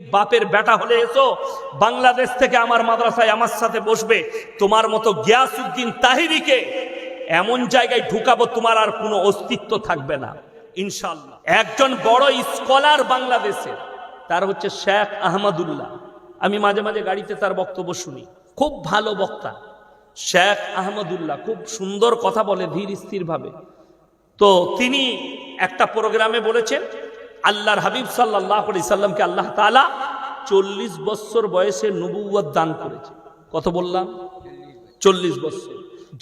বাপের বেটা হলে এসো, বাংলাদেশ থেকে আমার মাদ্রাসায় আমার সাথে বসবে। তোমার মতো গিয়াসুদ্দিন তাহিরিকে এমন জায়গায় ঢুকাবো তোমার আর কোনো অস্তিত্ব থাকবে না। ইনশাল্লাহ একজন বড় স্কলার বাংলাদেশে, তার হচ্ছে শেখ আহমদুল্লাহ। আমি মাঝে মাঝে গাড়িতে তার বক্তব্য শুনি। খুব ভালো বক্তা। শেখ আহমদুল্লাহ খুব সুন্দর কথা বলে, ধীর স্থির ভাবে তো তিনি একটা প্রোগ্রামে বলেছেন আল্লাহর হাবিব সাল্লাহ সাল্লামকে আল্লাহ তালা চল্লিশ বছর বয়সে নবুয়াদ দান করেছে। কত বললাম? চল্লিশ বছর।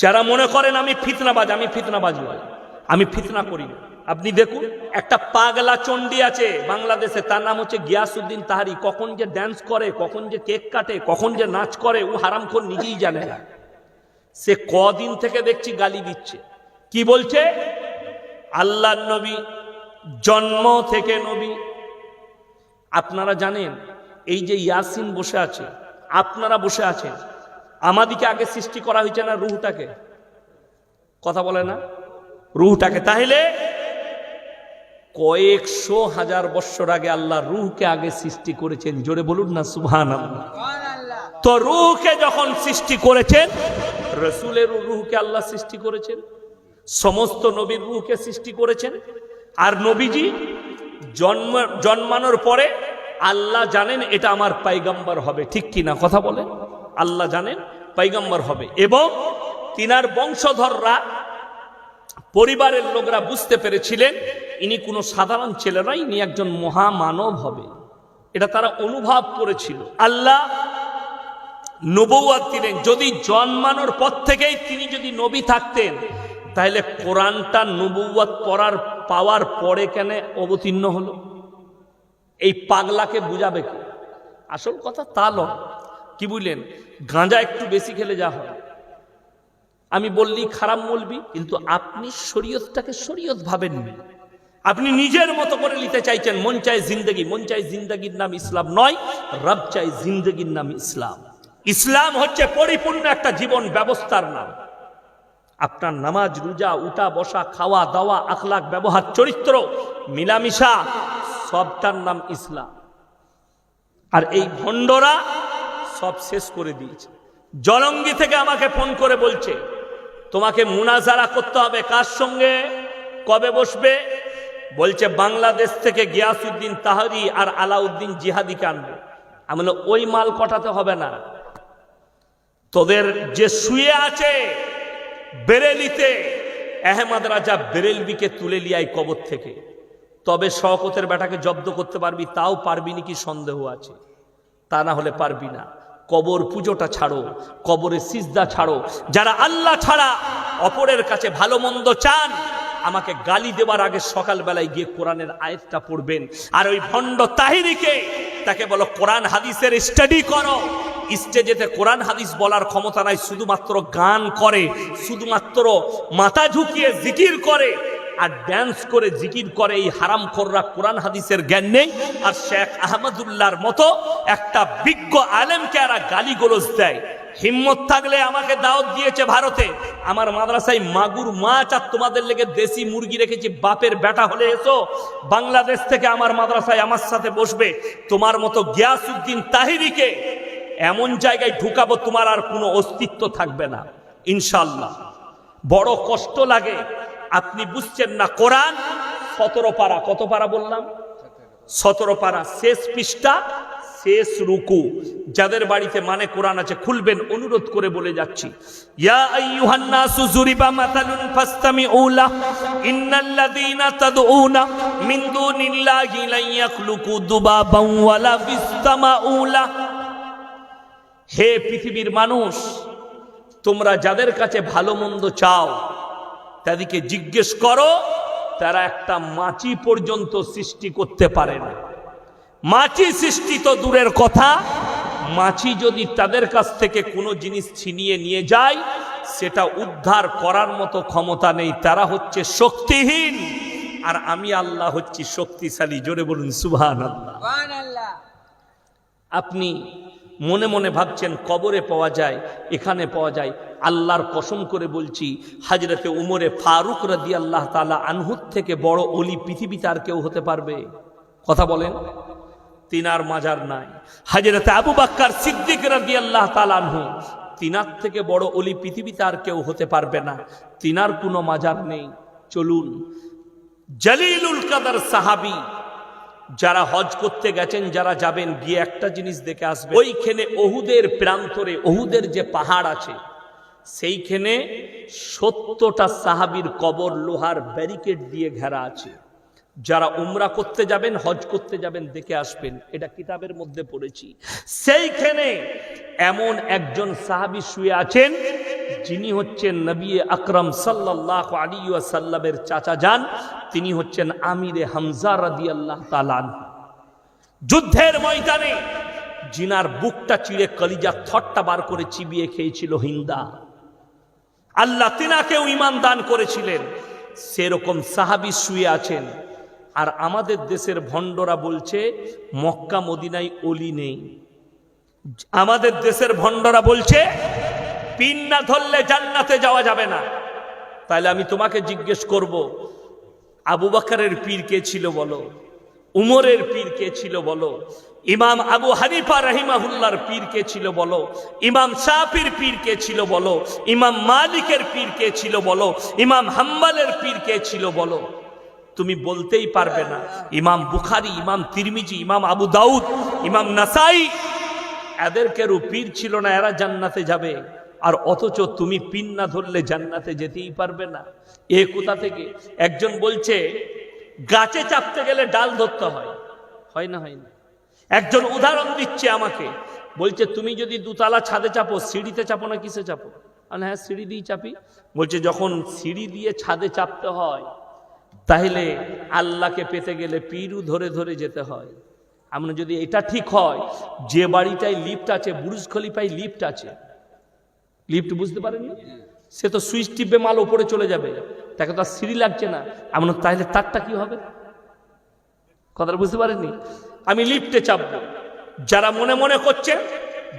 যারা মনে করেন আমি ফিতনাবাজ আমি ফিতনাবাজ নয় আমি ফিতনা করি না। আপনি দেখুন, একটা পাগলা চণ্ডী আছে বাংলাদেশে, তার নাম হচ্ছে গিয়াসুদ্দিন তাহারি। কখন যে ড্যান্স করে, কখন যে কেক কাটে, কখন যে নাচ করে, ও হারামখোর নিজেই জানে না। সে কদিন থেকে দেখছি গালি দিচ্ছে। কি বলছে? আল্লাহ নবী জন্ম থেকে নবী। আপনারা জানেন এই যে ইয়াসিন বসে আছে আপনারা বসে আছেন আমাদিকে আগে সৃষ্টি করা হয়েছে না রুহটাকে? কথা বলে না? রুহটাকে। তাহলে কয়েকশো হাজার বৎসর আগে আল্লাহ রুহকে আগে সৃষ্টি করেছেন। জোরে বলুন না আল্লাহ তো রুহকে যখন সৃষ্টি করেছেন রসুলের রুহকে আল্লাহ সৃষ্টি করেছেন সমস্ত নবীর রুহকে সৃষ্টি করেছেন আর নবীজি জন্ম, জন্মানোর পরে আল্লাহ জানেন এটা আমার পাইগাম্বার হবে, ঠিক কি না কথা বলেন? আল্লাহ জানেন পাইগাম্বার হবে। এবং তিনার বংশধররা, পরিবারের লোকরা বুঝতে পেরেছিলেন, ইনি কোনো সাধারণ ছেলে নয়, ইনি একজন মহামানব হবে। এটা তারা অনুভব করেছিল। আল্লাহ নবৌয়াত দিলেন, যদি জন্মানোর পর থেকেই তিনি যদি নবী থাকতেন, তাহলে কোরআনটা নবৌয়াত পড়ার পাওয়ার পরে কেন অবতীর্ণ হলো? এই পাগলাকে বুঝাবে কি? আসল কথা তা নয়। কি বুঝলেন? গাঁজা একটু বেশি খেলে যা হয়। আমি বললি খারাপ বলবি, কিন্তু আপনি শরীয়তটাকে শরীয়ত ভাবেননি আপনি নিজের মতো করে নিতে চাইছেন, মন চাই জিন্দগি। মন চাই জিন্দগির নাম ইসলাম নয়, রব চাই জিন্দগির নাম ইসলাম। ইসলাম হচ্ছে পরিপূর্ণ একটা জীবন ব্যবস্থার নাম। আপনার নামাজ, রোজা, উঠা, বসা, খাওয়া, দাওয়া আখলাক ব্যবহার, চরিত্র, মিলামিশা, সবটার নাম ইসলাম। আর এই ভণ্ডরা সব শেষ করে দিয়েছে। জলঙ্গি থেকে আমাকে ফোন করে বলছে, তোমাকে মুনাজারা করতে হবে কার সঙ্গে? কবে বসবে? বলছে, বাংলাদেশ থেকে গিয়াসুদ্দিন তাহারি আর আলাউদ্দিন জিহাদিকে আনবে। আমি ওই মাল কটাতে হবে না? তোদের যে শুয়ে আছে বেরেলিতে, আহমদ রাজা বেরেলবিকে তুলে লিয়াই কবর থেকে। তবে শওকতের বেটাকে জব্দ করতে পারবি, তাও পারবি নি নাকি সন্দেহ আছে? তা না হলে পারবি না। কবর পুজোটা ছাড়ো কবরে সিজদা ছাড়ো। যারা আল্লাহ ছাড়া অপরের কাছে ভালো মন্দ চান, আমাকে গালি দেওয়ার আগে সকালবেলায় গিয়ে কোরআনের আয়াতটা পড়বেন। আর ওই ভণ্ড তাহিরিকে, তাকে বলো, কোরআন হাদিসের স্টাডি করো। স্টেজেতে কোরআন হাদিস বলার ক্ষমতা নাই, শুধুমাত্র গান করে, শুধুমাত্র মাথা ঝুঁকিয়ে জিকির করে আর ড্যান্স করে জিকির করে এই হারাম খোররা কোরআন হাদিসের জ্ঞান নেই। আর শেখ আহমদুল্লাহর মতো একটা বিজ্ঞ আলেমকে এরা গালি গোলজ দেয়। হিম্মত থাকলে আমাকে দাওয়াত দিয়েছে ভারতে। আমার মাদ্রাসায় মাগুর মাছ আর তোমাদের লেগে দেশি মুরগি রেখেছি, বাপের বেটা হলে এসো, বাংলাদেশ থেকে আমার মাদ্রাসায় আমার সাথে বসবে। তোমার মতো গিয়াসুদ্দিন তাহিরিকে এমন জায়গায় ঢুকাবো, তোমার আর কোনো অস্তিত্ব থাকবে না। ইনশাল্লাহ বড় কষ্ট লাগে। আপনি বুঝছেন না, কোরআন সতেরো পারা। কত পারা বললাম? সতেরো পারা। শেষ পৃষ্ঠা, শেষ রুকু। যাদের বাড়িতে মানে কোরআন আছে, খুলবেন, অনুরোধ করে বলে যাচ্ছি। ইয়া হে পৃথিবীর মানুষ তোমরা যাদের কাছে ভালো মন্দ চাও তাদেরকে জিজ্ঞেস করো তারা একটা মাছি পর্যন্ত সৃষ্টি করতে পারে না। মাছি সৃষ্টি তো দূরের কথা মাছি যদি তাদের কাছ থেকে কোনো জিনিস ছিনিয়ে নিয়ে যায় সেটা উদ্ধার করার মতো ক্ষমতা নেই তারা হচ্ছে শক্তিহীন। আর আমি আল্লাহ হচ্ছি শক্তিশালী জোরে বলুন সুবহান আল্লাহ আপনি মনে মনে ভাবছেন, কবরে পাওয়া যায়, এখানে পাওয়া যায়। আল্লাহর কসম করে বলছি, হাজরতে উমরে ফারুক রাদি আল্লাহ তালা আনহুত থেকে বড় অলি পৃথিবীতে আর কেউ হতে পারবে? কথা বলেন। তিনার মাজার নাই। হাজরত আবু বাক্কার সিদ্দিক রাজি আল্লাহ তালানহু তিনার থেকে বড় অলি পৃথিবীতে আর কেউ হতে পারবে না। তিনার কোনো মাজার নেই। চলুন। জালিলুল কাদার সাহাবি যারা হজ করতে গেছেন, যারা যাবেন, গিয়ে একটা জিনিস দেখে আসবে। ওইখানে ওহুদের প্রান্তরে অহুদের যে পাহাড় আছে, সেইখানে সত্তরটা সাহাবির কবর, লোহার ব্যারিকেড দিয়ে ঘেরা আছে। যারা উমরা করতে যাবেন, হজ করতে যাবেন, দেখে আসবেন, এটা কিতাবের মধ্যে পড়েছি। সেইখানে এমন একজন সাহাবি শুয়ে আছেন যিনি হচ্ছেন নবী আকরম সাল্লাহ আলী সাল্লামের চাচা যান, তিনি হচ্ছেন আমিরে হামজা রাদি আল্লাহ তালান যুদ্ধের ময়দানে জিনার বুকটা চিড়ে কলিজা থটটা বার করে চিবিয়ে খেয়েছিল হিন্দা। আল্লাহ তিনাকেও ইমান দান করেছিলেন। সেরকম সাহাবি শুয়ে আছেন। আর আমাদের দেশের ভণ্ডরা বলছে, মক্কা মদিনায় অলি নেই। আমাদের দেশের ভণ্ডরা বলছে পিন না ধরলে জান্নাতে যাওয়া যাবে না। তাহলে আমি তোমাকে জিজ্ঞেস করব, আবু বাকারের পীর কে ছিল বলো? উমরের পীর কে ছিল বলো? ইমাম আবু হানিফা রাহিমাহুল্লার পীর কে ছিল বলো? ইমাম শাফির পীর কে ছিল বলো? ইমাম মালিকের পীর কে ছিল বলো? ইমাম হাম্বালের পীর কে ছিল বলো? তুমি বলতেই পারবে না। ইমাম বুখারি, ইমাম তিরমিজি, ইমাম আবু দাউদ, ইমাম নাসাই এদের কেউ পীর ছিল না, এরা জান্নাতে যাবে। আর অথচ তুমি পিন না ধরলে জান্নাতে যেতেই পারবে না। এ কোথা থেকে? একজন বলছে, গাছে চাপতে গেলে ডাল ধরতে হয়। হয় না হয় না। একজন উদাহরণ দিচ্ছে আমাকে, বলছে, তুমি যদি দুতলা ছাদে চাপো, সিঁড়িতে চাপো না কিসে চাপো? আমি হ্যাঁ সিঁড়ি দিয়ে চাপি। বলছে, যখন সিঁড়ি দিয়ে ছাদে চাপতে হয় তাহলে আল্লাহকে পেতে গেলে পিরু ধরে ধরে যেতে হয়। আমরা যদি এটা ঠিক হয়, যে বাড়িটায় লিফট আছে, বুরুজ খলিফায় লিফট আছে লিফট বুঝতে পারেননি সে তো সুইচ টিপে মাল ওপরে চলে যাবে। তাকে তো আর সিঁড়ি লাগছে না। এমন তাহলে তারটা কি হবে? কথাটা বুঝতে পারেননি? আমি লিফটে চাপবো। যারা মনে মনে করছে,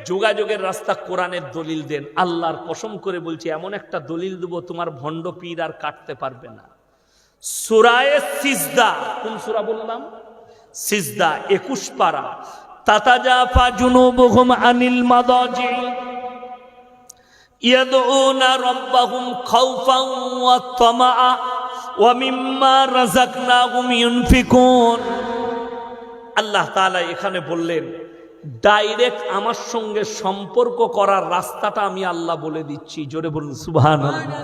যোগাযোগের রাস্তা কোরআনের দলিল দেন। আল্লাহর কসম করে বলছি, এমন একটা দলিল দেবো, তোমার ভণ্ড পীর আর কাটতে পারবে না। সুরায়ে সিজদা, কোন সুরা বললাম? সিজদা, একুশ পারা। তাতাজাফা জুনুবুহুম আনিল মাদাজি। يدعون ربهم خوفا وطمعا ومما رزقناهم ينفقون আল্লাহ তাআলা এখানে বললেন ডাইরেক্ট আমার সঙ্গে সম্পর্ক করার রাস্তাটা আমি আল্লাহ বলে দিচ্ছি জোরে বলুন সুবহানাল্লাহ